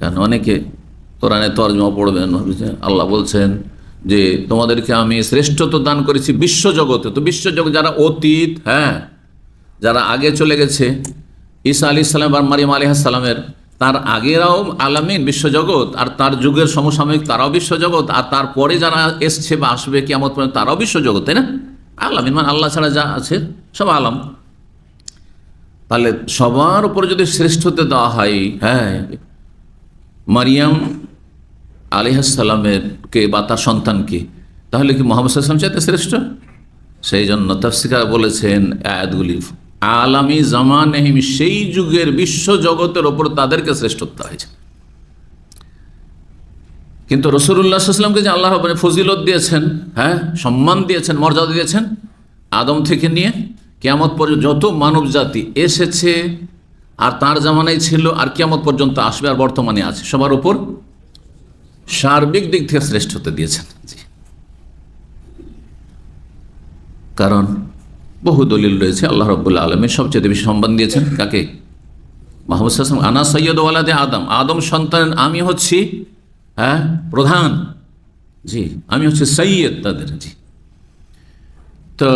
কেন অনেকে কোরআনে তর্জমা পড়বেন আল্লাহ বলছেন যে তোমাদেরকে আমি শ্রেষ্ঠত্ব দান করেছি বিশ্বজগতে তো বিশ্বজগৎ যারা অতীত হ্যাঁ যারা আগে চলে গেছে, ঈসা আলি সাল্লাম আর মারিয়াম আলি সালামের, তার আগেরাও আলামিন বিশ্বজগৎ আর তার যুগের সমসাময়িক তারাও বিশ্বজগৎ আর তারপরে যারা এসছে বা আসবে কেমন পর্যন্ত তারাও বিশ্বজগৎ তাই না? আলামিন মানে আল্লাহ ছাড়া যা আছে সব আলাম। তাহলে সবার উপরে যদি শ্রেষ্ঠত্ব দেওয়া হয় হ্যাঁ মারিয়াম আলিহাসাল্লামের কে বা তার সন্তানকে তাহলে কি মোহাম্মদ সাল্লাম চাইতে শ্রেষ্ঠ? সেই জন্য তফসিকার বলেছেন, আয়াতগুলি, আলামী জামানহিম সেই যুগের বিশ্ব জগতের ওপর তাদেরকে শ্রেষ্ঠত্ব হয়েছে। কিন্তু রসুল্লাহামকে যে আল্লাহ রব্বানি ফজিলত দিয়েছেন হ্যাঁ সম্মান দিয়েছেন, মর্যাদা দিয়েছেন, আদম থেকে নিয়ে কেয়ামত পর্যন্ত যত মানব জাতি এসেছে আর তার জামানায় ছিল আর কেয়ামত পর্যন্ত আসবে আর বর্তমানে আছে। সবার উপর সার্বিক দিক থেকে শ্রেষ্ঠত্ব দিয়েছেন। কারণ বহু দলিল রয়েছে, আল্লাহ রব্বুল্লা আলমের সবচেয়ে বেশি সম্মান দিয়েছেন। কাকে? মাহমুদ হাসান আনা সৈয়দ ওয়ালাদে আদম। আদম সন্তান আমি হচ্ছি হ্যাঁ প্রধান। জি, আমি হচ্ছে সৈয়দ তাদের। জি। তো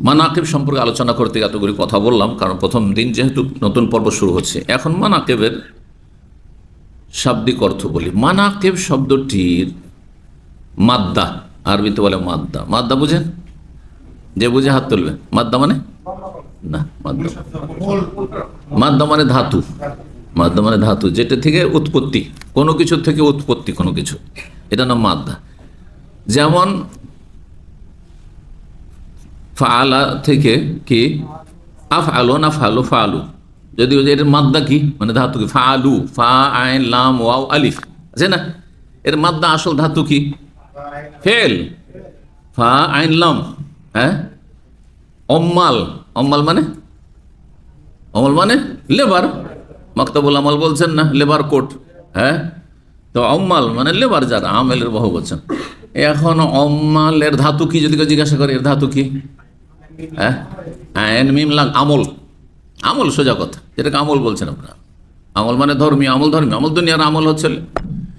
মানাকেব সম্পর্কে আলোচনা করতে এতগুলি কথা বললাম, কারণ প্রথম দিন যেহেতু নতুন পর্ব শুরু হচ্ছে। এখন মানাকেবের শাব্দিক অর্থ বলি। মানাকেব শব্দটির মাদ্দা, আরবিতে বলে মাদ্দা। মাদ্দা বুঝেন? যে বুঝে হাত তুলবে। মাদ্দা মানে? না, মাদ্দা। মাদ্দা মানে ধাতু। মাদ্দা মানে ধাতু, যেটা থেকে উৎপত্তি। কোনো কিছু থেকে উৎপত্তি কোনো কিছু। এটা নাম মাদ্দা। যেমন ফালা থেকে কি? আফ আলো না ফালু ফালু যদি এর মাদ্দা কি? মানে ধাতু কি? ফা আলু ফা আইন লাম, ওয়াও, আলিফ। আছে না? এর মাদ্দা আসল ধাতু কি? ফেল। ফা আইন লাম। হ্যাঁ? অম্মাল। অম্মাল মানে? অমল মানে লেবার। মক্তবুল আমল বলছেন না? Labour court. হ্যাঁ? তো অম্মাল মানে লেবার যারা, আমেলের বহু বলছেন। এখন অম্মালের ধাতু কি? যদি জিজ্ঞাসা করে, এর ধাতু কি? হ্যাঁ? আইন মিম লাগ আমল। আমল সোজা কথা। যেটাকে আমল বলছেন আপনারা। আমল মানে ধর্মীয়, আমল ধর্মীয়। আমল দুনিয়ার আমল হচ্ছে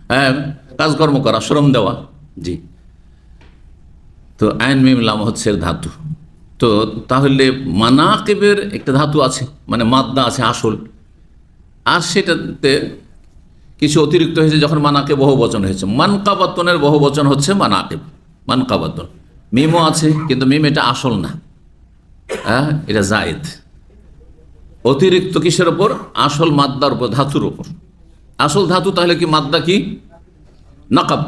হ্যাঁ কাজকর্ম করা, শ্রম দেওয়া। জি। তো আইন মিমলাম হচ্ছে ধাতু। তো তাহলে মানাকেবের একটা ধাতু আছে মানে মাদ্দা আছে, আসল। আর সেটাতে কিছু অতিরিক্ত হয়েছে যখন মানাকে বহু বচন হয়েছে। মানকাবাতনের বহু বচন হচ্ছে মানাকেব। মানকাবাতন। মিমও আছে, কিন্তু মিম এটা আসল না। হ্যাঁ এটা জায়েদ। অতিরিক্ত কিসের ওপর? আসল মাদ্দার উপর, ধাতুর ওপর আসল ধাতু তাহলে কি মাদ্দা কি? নাকাব।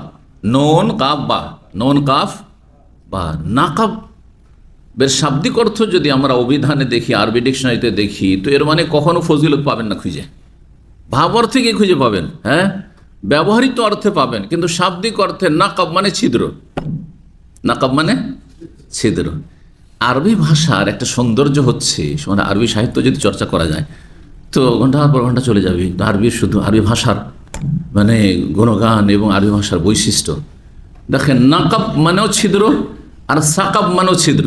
নন কাব বা, নন কাফ বা নাকাব। বের শাব্দিক অর্থ যদি আমরা অভিধানে দেখি, আরবি ডিকশনারিতে দেখি, তো এর মানে কখনো ফজিলত পাবেন না খুঁজে। ভাব অর্থে গিয়ে খুঁজে পাবেন? হ্যাঁ? ব্যবহৃত অর্থে পাবেন, কিন্তু শাব্দিক অর্থে নাকাব মানে ছিদ্র। নাকাব মানে ছিদ্র। আরবি ভাষার একটা সৌন্দর্য হচ্ছে মানে আরবি সাহিত্য যদি চর্চা করা যায়, তো ঘণ্টার পর ঘণ্টা চলে যাবে আরবি শুধু আরবি ভাষার মানে গুণগান এবং আরবি ভাষার বৈশিষ্ট্য। দেখেন, নাকাব মানেও ছিদ্র, আর সাকাব মানেও ছিদ্র।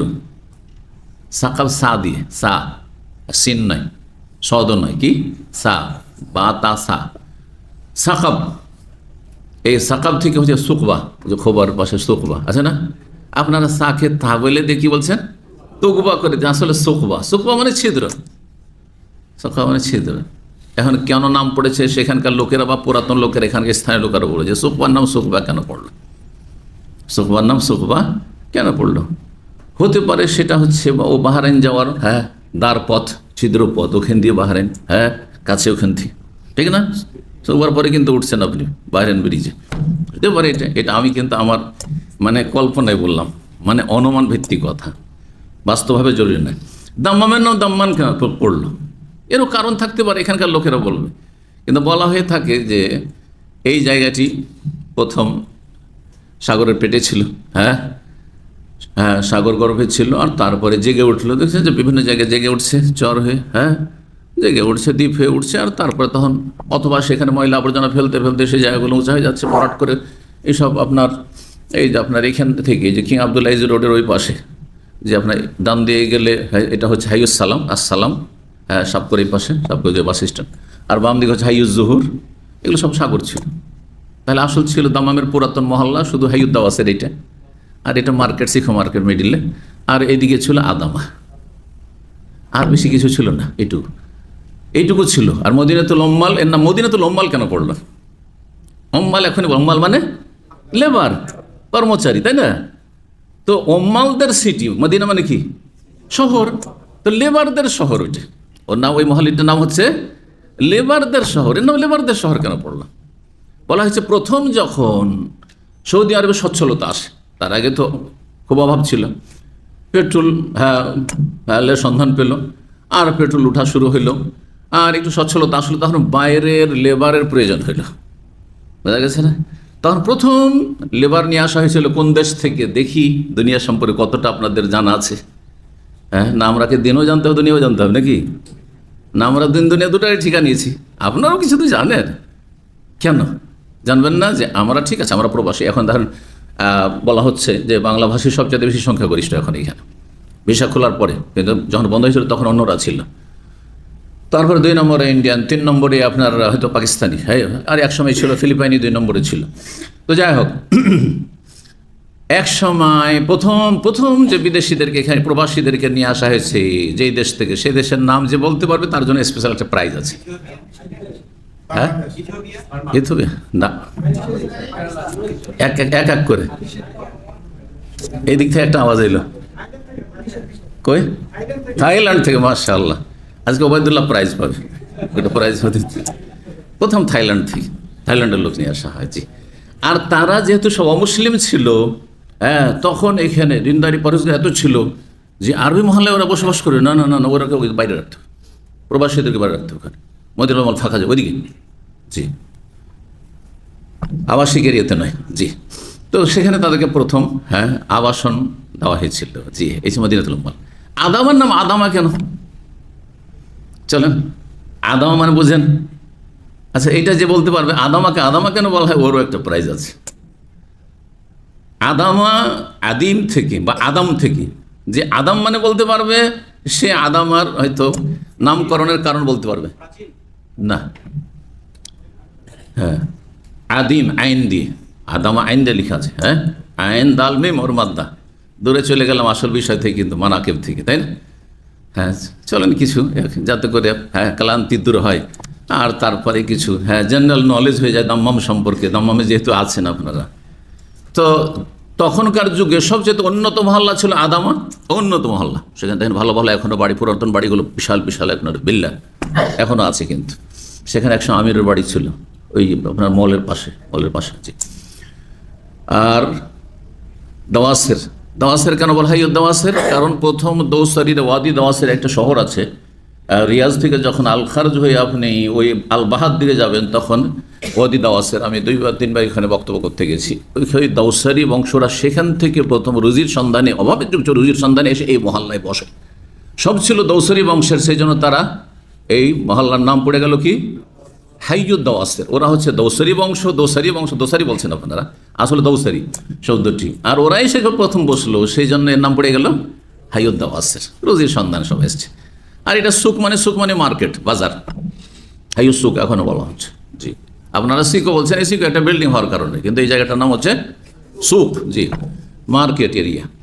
সাকাব সা দিয়ে, সা, সিন নয়, সদ নয়, কি? সা, বা, তা, সা। সাকাব, এই সাকাব থেকে হচ্ছে সুকবা, যে খবর পাশে সুকবা, আছে না? আপনারা সাকে তা বলে কি বলছেন? তুকবা করে দিয়ে আসলে সুকবা সুকবা মানে ছিদ্র। সুকবা মানে ছিদ্র। এখন কেন নাম পড়েছে? সেখানকার লোকেরা বা পুরাতন লোকেরা এখানকার স্থানীয় লোকেরা বলেছে সুকবার নাম সুকবা কেন পড়ল? সুকবার নাম সুকবা কেন পড়ল? হতে পারে সেটা হচ্ছে ও বাহারাইন যাওয়ার হ্যাঁ দ্বার পথ, ছিদ্র পথ, ওখান দিয়ে বাহারাইন হ্যাঁ কাছে ওখান থেকে। ঠিক না? সুকবার পরে কিন্তু উঠছেন আপনি, বাহারাইন ব্রিজে। হতে পারে এটা এটা আমি কিন্তু আমার মানে কল্পনায় বললাম মানে অনুমান ভিত্তিক কথা। বাস্তবভাবে জরুরি নয়। দাম্মামের নাম দাম্মান পড়ল। এরও কারণ থাকতে পারে, এখানকার লোকেরা বলবে। কিন্তু বলা হয়ে থাকে যে এই জায়গাটি প্রথম সাগরের পেটে ছিল হ্যাঁ? হ্যাঁ সাগর গর্ভে ছিল আর তারপরে জেগে উঠল। দেখছেন যে বিভিন্ন জায়গায় জেগে উঠছে, চর হয়ে হ্যাঁ? জেগে উঠছে, দ্বীপ হয়ে উঠছে আর তারপরে তখন অথবা সেখানে ময়লা আবর্জনা ফেলতে ফেলতে সেই জায়গাগুলো উঁচা হয়ে যাচ্ছে, ভরাট করে। এইসব আপনার, এই যে আপনার এখান থেকে যে কিং আবদুল্লাহ রোডের ওই পাশে যে আপনার ডান দিয়ে গেলে হ্যাঁ, এটা হচ্ছে হাইউস সালাম আসসালাম হ্যাঁ সাবকর এই পাশে সাবকর যে বাস স্ট্যান্ড। আর বাম দিকে হচ্ছে হাইউস জহুর এগুলো সব সাগর ছিল। তাহলে আসল ছিল দামামের পুরাতন মহল্লা শুধু হাইউদ্দাওয়াসের এইটা। আর এটা মার্কেট শিখো মার্কেট মিডিলে। আর এদিকে ছিল আদামা। আর বেশি কিছু ছিল না এইটুকু এইটুকু ছিল। আর মদিনাতুল অম্মাল এর নাম মদিনাতুল অম্মাল কেন পড়ল? অম্মাল এখন অম্মাল মানে লেবার কর্মচারী তাই না? তো অম্মালদের সিটি মদিনা মানে কি? শহর। তো লেবারদের শহর ওইটা। ওর নাম, ওই মহালিটার নাম হচ্ছে লেবারদের শহর। এর নাম লেবারদের শহর কেন পড়ল? বলা হয়েছে প্রথম যখন সৌদি আরবে সচ্ছলতা আসে, তার আগে তো খুব অভাব ছিল। পেট্রোল হ্যাঁ সন্ধান পেল, আর পেট্রোল উঠা শুরু হইল, আর একটু সচ্ছলতা আসলো, তখন বাইরের লেবারের প্রয়োজন হইল। বোঝা গেছে না? তখন প্রথম লেবার নিয়ে আসা হয়েছিল, কোন দেশ থেকে? দেখি দুনিয়া সম্পর্কে কতটা আপনাদের জানা আছে। হ্যাঁ না আমরাকে দিনও জানতে হবে, দুনিয়াও জানতে হবে নাকি? না আমরা দিন দুনিয়া দুটাই ঠিকা নিয়েছি। আপনারাও কিছু তো জানেন। কেন? জানবেন না যে আমরা ঠিক আছে, আমরা প্রবাসী। এখন ধরেন বলা হচ্ছে যে বাংলা ভাষী সবচেয়ে বেশি সংখ্যাগরিষ্ঠ এখন এখানে। ভিসা খোলার পরে, কিন্তু যখন বন্ধ হয়েছিল তখন অন্যরা ছিল। তারপরে দুই নম্বরে ইন্ডিয়ান, তিন নম্বরে আপনার হয়তো পাকিস্তানি। হ্যাঁ আর এক সময় ছিল ফিলিপাইনি, দুই নম্বরে ছিল। তো যাই হোক, এক সময় প্রথম প্রথম যে বিদেশিদেরকে, এখানে প্রবাসীদেরকে নিয়ে আসা হয়েছে, যেই দেশ থেকে, সেই দেশের নাম যে বলতে পারবে, তার জন্য স্পেশাল একটা প্রাইজ আছে। হ্যাঁ? না। এক এক এক করে। এই দিক থেকে একটা আওয়াজ এলো। কই? থাইল্যান্ড থেকে, মাশাআল্লাহ। আজকে ওবায়দুল্লাহ প্রাইজ পাবে। এটা প্রাইজ হতে প্রথম থাইল্যান্ড থেকে। থাইল্যান্ডের লোক নিয়ে আসা হয়েছে আর তারা যেহেতু সব অমুসলিম ছিল হ্যাঁ তখন এখানে রিন্দারি পরেশগা এত ছিল যে আরবি মহল্লায় ওরা বসবাস করে। না না না না ওরা কেউ বাইরে রাখতো প্রবাসীদেরকে বাইরে রাখতে ওখানে। মদিনা মল ফাঁকা যাবে ওইদিকে। জি। আবাসিক এরিয়াতে নয়, জি। তো সেখানে তাদেরকে প্রথম হ্যাঁ আবাসন দেওয়া হয়েছিল, জি, এই সময় মদিনাতুল উম্মাল আদামার নাম আদামা কেন? চলেন আদামা মানে বুঝেন। আচ্ছা এটা যে বলতে পারবে আদামাকে আদামা কেন বলা হয়? ওরও একটা প্রাইজ আছে। আদামা আদিম থেকে বা আদাম থেকে যে আদাম মানে বলতে পারবে সে আদামার হয়তো নামকরণের কারণ বলতে পারবে। না। হ্যাঁ। আদিম আইন দিয়ে আদামা আইন দিয়ে লেখা আছে হ্যাঁ? আইন দাল মিম ওর মাদ্দা দূরে চলে গেলাম আসল বিষয় থেকে কিন্তু মানাকেব থেকে তাই না? হ্যাঁ চলেন কিছু, যাতে করে হ্যাঁ ক্লান্তি দূর হয়। আর তারপরে কিছু হ্যাঁ জেনারেল নলেজ হয়ে যায় দাম্মাম সম্পর্কে, দাম্মামে যেহেতু আছেন আপনারা। তো তখনকার যুগে সবচেয়ে উন্নত মহল্লা ছিল আদামা উন্নত মহল্লা সেখানে দেখেন ভালো ভালো এখনও বাড়ি, পুরাতন বাড়িগুলো বিশাল বিশাল এখন বিল্লা এখনও আছে কিন্তু। সেখানে একসময় আমিরের বাড়ি ছিল, ওই আপনার মলের পাশে মলের পাশে জি আর দাওয়াসের দাওয়াসের কেন বলা হয় দাওয়াসের কারণ প্রথম দৌসারির ওয়াদি দাওয়াসের একটা শহর আছে। রিয়াজ থেকে যখন আল খারজ হয়ে আপনি ওই আল বাহাদ দিকে যাবেন, তখন ওয়াদি দাওয়াসের আমি দুইবার তিনবার এখানে বক্তব্য করতে গেছি। ওই দৌসারি বংশরা সেখান থেকে প্রথম রুজির সন্ধানে অভাবের যুগ রুজির সন্ধানে এসে এই মহল্লায় বসে। সব ছিল দৌসারি বংশের, সেই জন্য তারা এই মহল্লার নাম পড়ে গেল কি? হাইয়ুদ্দাওয়াসের ওরা হচ্ছে দৌসারি বংশ, দোসারি বংশ, দোসারি বলছেন আপনারা? আসলে দৌসারি শব্দটি। আর ওরাই সে প্রথম বসল, সেই জন্য এর নাম পড়ে গেল হাইয়ুদ্দাওয়াসের রোজির সন্ধান সব এসছে। আর এটা সুখ মানে সুখ মানে মার্কেট, বাজার। হাইয়ু সুখ এখনও বলা হচ্ছে। জি। আপনারা সিকো বলছেন, এই সিকো একটা বিল্ডিং হওয়ার কারণে। কিন্তু এই জায়গাটার নাম হচ্ছে সুখ। জি। Market area.